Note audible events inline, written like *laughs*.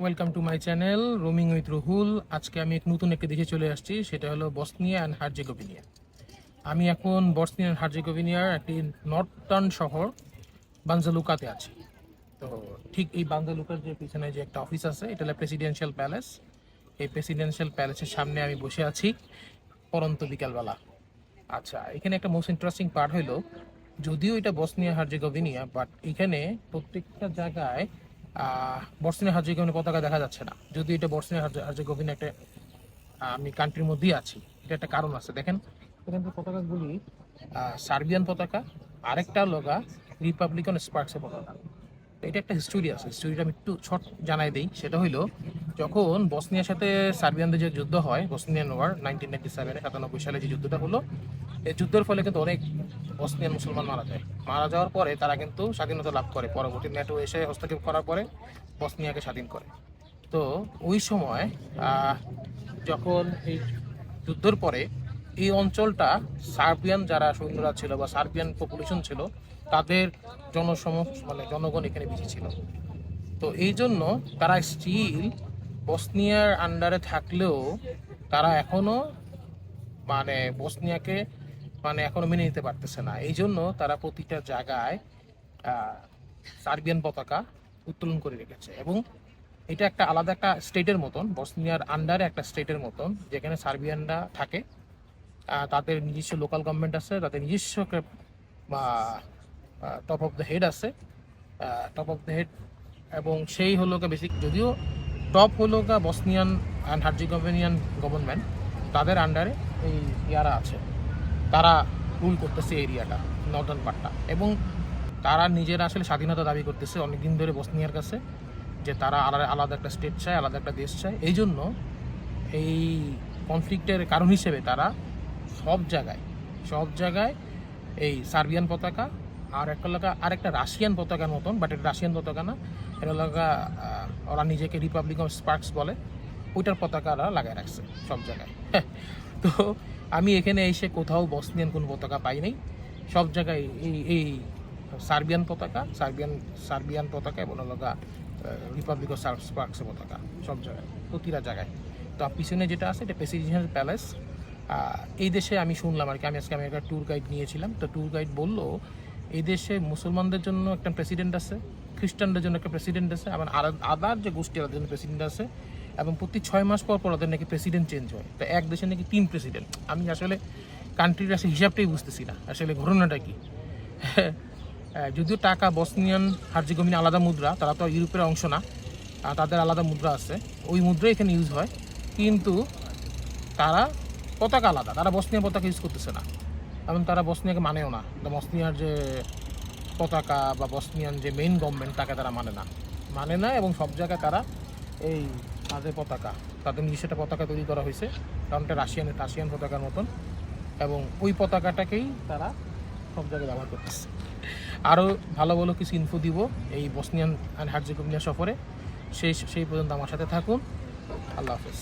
Welcome to my channel roaming with Ruhul আজকে আমি এক নতুন একটি দেশে চলে আসছি, সেটা হলো বসনিয়া অ্যান্ড হার্জেগোভিনিয়া আমি এখন বসনিয়া অ্যান্ড হার্জেগোভিনিয়ার একটি নর্থার্ন শহর বানজালুকাতে আছি। তো ঠিক এই বানজালুকার যে পিছনে যে একটা অফিস আছে, এটা হলো প্রেসিডেন্সিয়াল প্যালেস এই প্রেসিডেন্সিয়াল প্যালেসের সামনে আমি বসে আছি পরন্ত বিকালবেলা। আচ্ছা এখানে একটা মোস্ট ইন্টারেস্টিং পার্ট হলো, যদিও এটা বসনিয়া হার্জেগোভিনিয়া বাট এখানে প্রত্যেকটা জায়গায় বসনিয়া হার্জেগোভিনা পতাকা দেখা যাচ্ছে না। যদি এটা বসনিয়া হার্জে- হার্জেগোভিনা একটা আমি কান্ট্রির মধ্যেই আছি, এটা একটা কারণ আছে। দেখেন এখানকার পতাকাগুলি সার্বিয়ান পতাকা, আরেকটা লগা রিপাবলিকান স্পার্কসের পতাকা। এটা একটা হিস্টোরি আছে। হিস্টোরিটা আমি একটু শর্ট জানাই দিই। সেটা হইল, যখন বসনিয়ার সাথে সার্বিয়ানদের যে যুদ্ধ হয়, বসনিয়ান ওয়ার নাইনটিন নাইনটি সেভেনে সাতানব্বই সালে যে যুদ্ধটা হলো, এই যুদ্ধের ফলে কিন্তু অনেক বসনিয়ান মুসলমান মারা যায়। মারা যাওয়ার পরে তারা কিন্তু স্বাধীনতা লাভ করে। পরবর্তী ন্যাটো এসে হস্তক্ষেপ করার পরে বসনিয়াকে স্বাধীন করে। তো ওই সময় যখন এই যুদ্ধের পরে এই অঞ্চলটা সার্বিয়ান যারা সৈন্যরা ছিল বা সার্বিয়ান পপুলেশন ছিল, তাদের জনসম মানে জনগণ এখানে বেশি ছিল। তো এই জন্য তারা স্টিল বসনিয়ার আন্ডারে থাকলেও তারা এখনও মানে বসনিয়াকে মানে এখনও মেনে নিতে পারতেছে না। এই জন্য তারা প্রতিটা জায়গায় সার্বিয়ান পতাকা উত্তোলন করে রেখেছে এবং এটা একটা আলাদা একটা স্টেটের মতন, বসনিয়ার আন্ডারে একটা স্টেটের মতন, যেখানে সার্বিয়ানরা থাকে। তাদের নিজস্ব লোকাল গভর্নমেন্ট আছে, তাদের নিজস্ব টপ অফ দ্য হেড আছে। টপ অফ দ্য হেড এবং সেই হলো বেসিক যদিও টপ হলো বসনিয়ান অ্যান্ড হার্জিগোভিনিয়ান গভর্নমেন্ট তাদের আন্ডারে এই ইয়ারা আছে। তারা রুল করতেছে এরিয়াটা নর্দার্ন পার্টটা এবং তারা নিজেরা আসলে স্বাধীনতা দাবি করতেছে অনেকদিন ধরে বসনিয়ার কাছে যে তারা আলাদা আলাদা একটা স্টেট চায় আলাদা একটা দেশ চায়। এই জন্য এই কনফ্লিক্টের কারণ হিসেবে তারা সব জায়গায় সব জায়গায় এই সার্বিয়ান পতাকা আর একটা লাগা আরেকটা রাশিয়ান পতাকার মতন বাট এটা রাশিয়ান পতাকা না। লাগা আহ, ওরা নিজেকে রিপাবলিক অফ স্পার্কস বলে। ওইটার পতাকারা লাগায় রাখছে সব জায়গায়। *laughs* তো আমি এখানে এসে কোথাও বসনিয়ান কোনো পতাকা পাই নাই। সব জায়গায় এই এই সার্বিয়ান পতাকা, সার্বিয়ান সার্বিয়ান পতাকা এবং লগা রিপাবলিক অফ স্পার্কসের পতাকা, সব জায়গায়, প্রতিটা জায়গায়। তো পিছনে যেটা আছে এটা প্রেসিডেন্সিয়াল প্যালেস এই দেশে আমি শুনলাম আর কি, আমি আজকে আমি একটা ট্যুর গাইড নিয়েছিলাম। তো ট্যুর গাইড বলল, এই দেশে মুসলমানদের জন্য একটা প্রেসিডেন্ট আছে, খ্রিস্টানদের জন্য একটা প্রেসিডেন্ট আছে, আবার আদার যে গোষ্ঠী জন্য প্রেসিডেন্ট আছে এবং প্রতি ছয় মাস পর পর ওদের নাকি প্রেসিডেন্ট চেঞ্জ হয়। তো এক দেশে নাকি তিন প্রেসিডেন্ট আমি আসলে কান্ট্রির আসলে হিসাবটাই বুঝতেছি না। আসলে ঘটনাটা কি? আহ, যদিও টাকা বসনিয়ান হার্জিগোমিনি আলাদা মুদ্রা তারা তো ইউরোপের অংশ না তাদের আলাদা মুদ্রা আছে। ওই মুদ্রা এখানে ইউজ হয়। কিন্তু তারা পতাকা আলাদা। তারা বসনিয়া পতাকা ইউজ করতেছে না। এবং তারা বসনিয়াকে মানেও না। বসনিয়ার যে পতাকা বা বসনিয়ান যে মেইন গভর্নমেন্ট তাকে তারা মানে না। মানে না এবং সব জায়গায় তারা এই তাদের পতাকা, তাদের নিজস্ব একটা পতাকা তৈরি করা হয়েছে। কারণটা রাশিয়ান রাশিয়ান পতাকার মতন। এবং ওই পতাকাটাকেই তারা সব জায়গায় ব্যবহার করতেছে। আরও ভালো ভালো কিছু ইনফো দিব এই বসনিয়ান অ্যান্ড হার্জেগোভিনা সফরে। সেই সেই পর্যন্ত আমার সাথে থাকুন। আল্লাহ হাফেজ।